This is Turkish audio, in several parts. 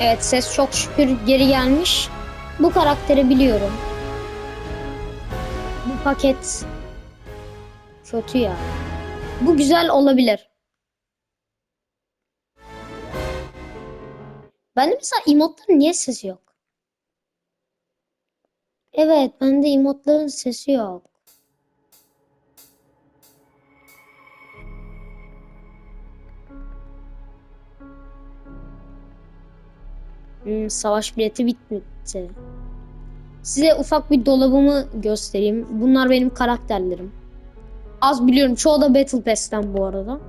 Evet ses çok şükür geri gelmiş. Bu karakteri biliyorum. Bu paket kötü ya. Bu güzel olabilir. Bende mesela emotların niye sesi yok? Evet, bende emotların sesi yok. Hmm, savaş bileti bitti. Size ufak bir dolabımı göstereyim. Bunlar benim karakterlerim. Az biliyorum. Çoğu da Battle Pass'ten bu arada.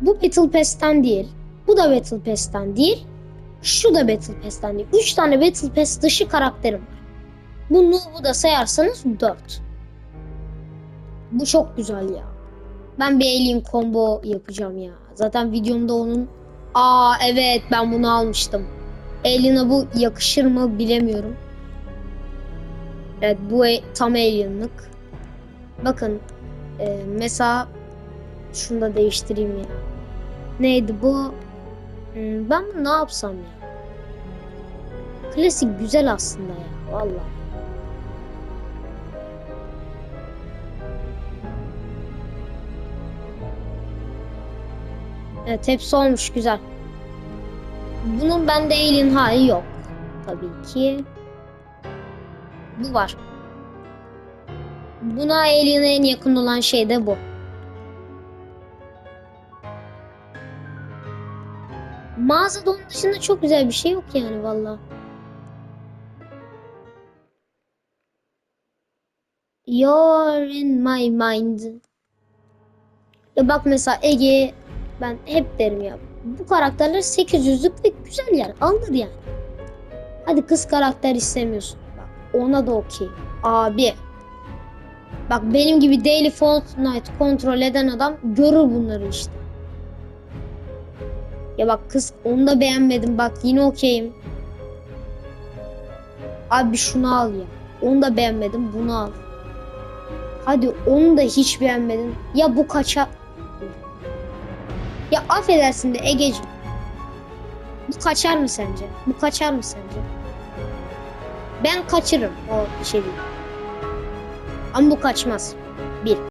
Bu Battle Pass'ten değil. Bu da Battle Pass'ten değil. Şu da Battle Pass'ten değil. 3 tane Battle Pass dışı karakterim var. Bu Noob'u da sayarsanız 4. Bu çok güzel ya. Ben bir alien combo yapacağım ya. Zaten videomda onun... Aa evet ben bunu almıştım. Alien'a bu yakışır mı bilemiyorum. Evet bu e- tam alien'lık. Bakın e, mesela şunu da değiştireyim ya. Neydi bu? Hmm, ben bunu ne yapsam ya? Klasik güzel aslında ya valla. Evet hepsi olmuş güzel. Bunun bende alien hali yok. Tabii ki. Bu var. Buna alien'e en yakın olan şey de bu. Mağazada onun dışında çok güzel bir şey yok yani valla. You're in my mind. Ya bak mesela Ege ben hep derim ya. Bu karakterler 800'lük ve güzel yani. Alınır yani. Hadi kız karakter istemiyorsun. Bak ona da okey. Abi. Bak benim gibi Daily Fortnite kontrol eden adam görür bunları işte. Ya bak kız onu da beğenmedim. Bak yine okeyim. Abi şunu al ya. Onu da beğenmedim. Bunu al. Hadi onu da hiç beğenmedin. Ya bu kaça... Ya affedersin de Egeciğim. Bu kaçar mı sence? Bu kaçar mı sence? Ben kaçırırım. O şey değil. Ama bu kaçmaz. Bir.